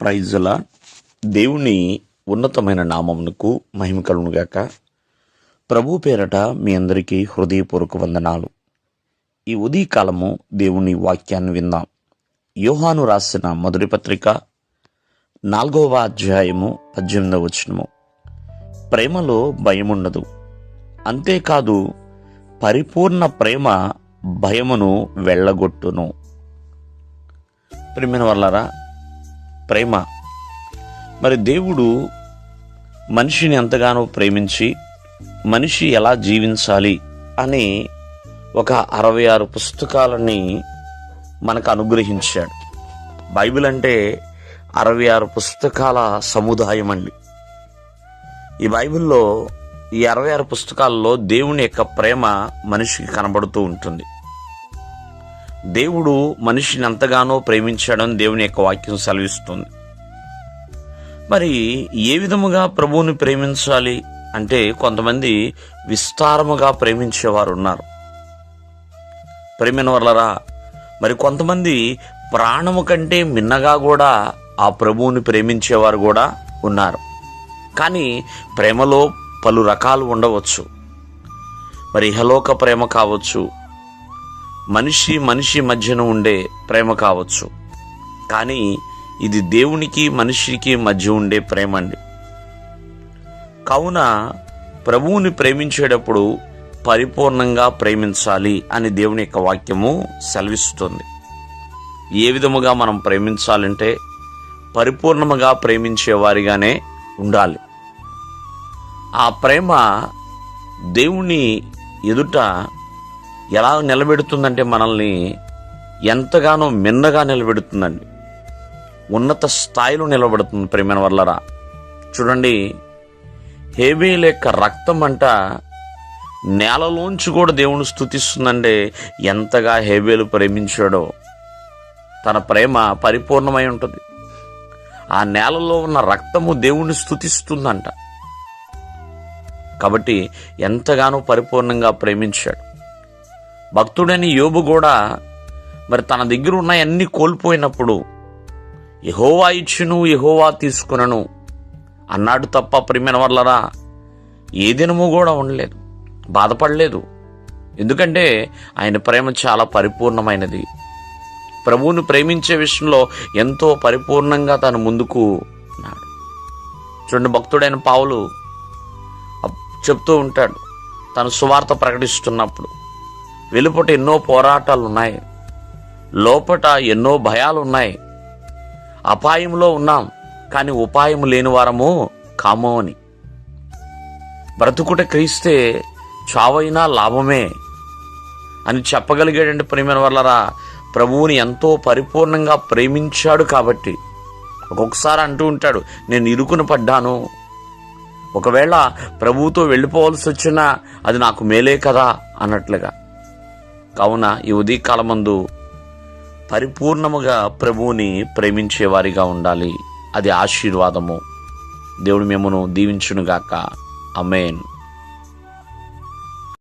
ప్రైజుల దేవుని ఉన్నతమైన నామమునకు మహిమ కలుగునుగాక ప్రభు పేరట మీ అందరికీ హృదయపూర్వక వందనాలు. ఈ ఉదయకాలము దేవుని వాక్యాన్ని విందాం. యోహాను రాసిన మొదటి పత్రిక నాలుగవ అధ్యాయము పద్దెనిమిదవ వచనము. ప్రేమలో భయముండదు. అంతేకాదు పరిపూర్ణ ప్రేమ భయమును వెళ్ళగొట్టును. ప్రేమైన వల్లరా ప్రేమ. మరి దేవుడు మనిషిని ఎంతగానో ప్రేమించి మనిషి ఎలా జీవించాలి అని ఒక అరవై ఆరు పుస్తకాలని మనకు అనుగ్రహించాడు. బైబిల్ అంటే అరవై ఆరు పుస్తకాల సముదాయం అండి. ఈ బైబిల్లో ఈ అరవై ఆరు పుస్తకాల్లో దేవుని యొక్క ప్రేమ మనిషికి కనబడుతూ ఉంటుంది. దేవుడు మనిషిని ఎంతగానో ప్రేమించాడని దేవుని యొక్క వాక్యం సెలవిస్తుంది. మరి ఏ విధముగా ప్రభువుని ప్రేమించాలి అంటే కొంతమంది విస్తారముగా ప్రేమించేవారు ఉన్నారు. ప్రేమిన వల్లరా మరి కొంతమంది ప్రాణము కంటే మిన్నగా కూడా ఆ ప్రభువుని ప్రేమించేవారు కూడా ఉన్నారు. కానీ ప్రేమలో పలు రకాలు ఉండవచ్చు. మరి ఇహలోక ప్రేమ కావచ్చు మనిషి మనిషి మధ్యన ఉండే ప్రేమ కావచ్చు. కానీ ఇది దేవునికి మనిషికి మధ్య ఉండే ప్రేమ అండి. కావున ప్రభువుని ప్రేమించేటప్పుడు పరిపూర్ణంగా ప్రేమించాలి అని దేవుని యొక్క వాక్యము సెలవిస్తుంది. ఏ విధముగా మనం ప్రేమించాలంటే పరిపూర్ణముగా ప్రేమించేవారిగానే ఉండాలి. ఆ ప్రేమ దేవుని ఎదుట ఎలా నిలబెడుతుందంటే మనల్ని ఎంతగానో మిన్నగా నిలబెడుతుందండి. ఉన్నత స్థాయిలో నిలబడుతుంది ప్రేమైన వల్లరా చూడండి హేబీల యొక్క రక్తం అంట నేలలోంచి కూడా దేవుని స్థుతిస్తుందండి ఎంతగా హేబేలు ప్రేమించాడో. తన ప్రేమ పరిపూర్ణమై ఉంటుంది. ఆ నేలలో ఉన్న రక్తము దేవుణ్ణి స్థుతిస్తుందంట కాబట్టి ఎంతగానో పరిపూర్ణంగా ప్రేమించాడు. భక్తుడని యోబు కూడా మరి తన దగ్గర ఉన్నాయన్నీ కోల్పోయినప్పుడు యహోవా ఇచ్చును యహోవా తీసుకునను అన్నాడు తప్ప ప్రిమిన వల్లరా ఏ దినము కూడా ఉండలేదు బాధపడలేదు. ఎందుకంటే ఆయన ప్రేమ చాలా పరిపూర్ణమైనది. ప్రభువును ప్రేమించే విషయంలో ఎంతో పరిపూర్ణంగా తను ముందుకు ఉన్నాడు. చూడండి భక్తుడైన పావులు చెప్తూ ఉంటాడు తను సువార్త ప్రకటిస్తున్నప్పుడు. వెలుపట ఎన్నో పోరాటాలు ఉన్నాయి లోపట ఎన్నో భయాలు ఉన్నాయి అపాయంలో ఉన్నాం కానీ ఉపాయం లేని వారము కామో అని. బ్రతుకుట క్రీస్తే చావైనా లాభమే అని చెప్పగలిగాడంటే ప్రేమైన వల్లరా ప్రభువుని ఎంతో పరిపూర్ణంగా ప్రేమించాడు కాబట్టి. ఒక్కొక్కసారి అంటూ ఉంటాడు నేను ఇరుకున పడ్డాను. ఒకవేళ ప్రభువుతో వెళ్ళిపోవాల్సి వచ్చినా అది నాకు మేలే కదా అన్నట్లుగా. కావున ఈ ఉదయకాలమందు పరిపూర్ణముగా ప్రభువుని ప్రేమించేవారిగా ఉండాలి. అది ఆశీర్వాదము. దేవుడు మిమ్మను దీవించునుగాక. అమేన్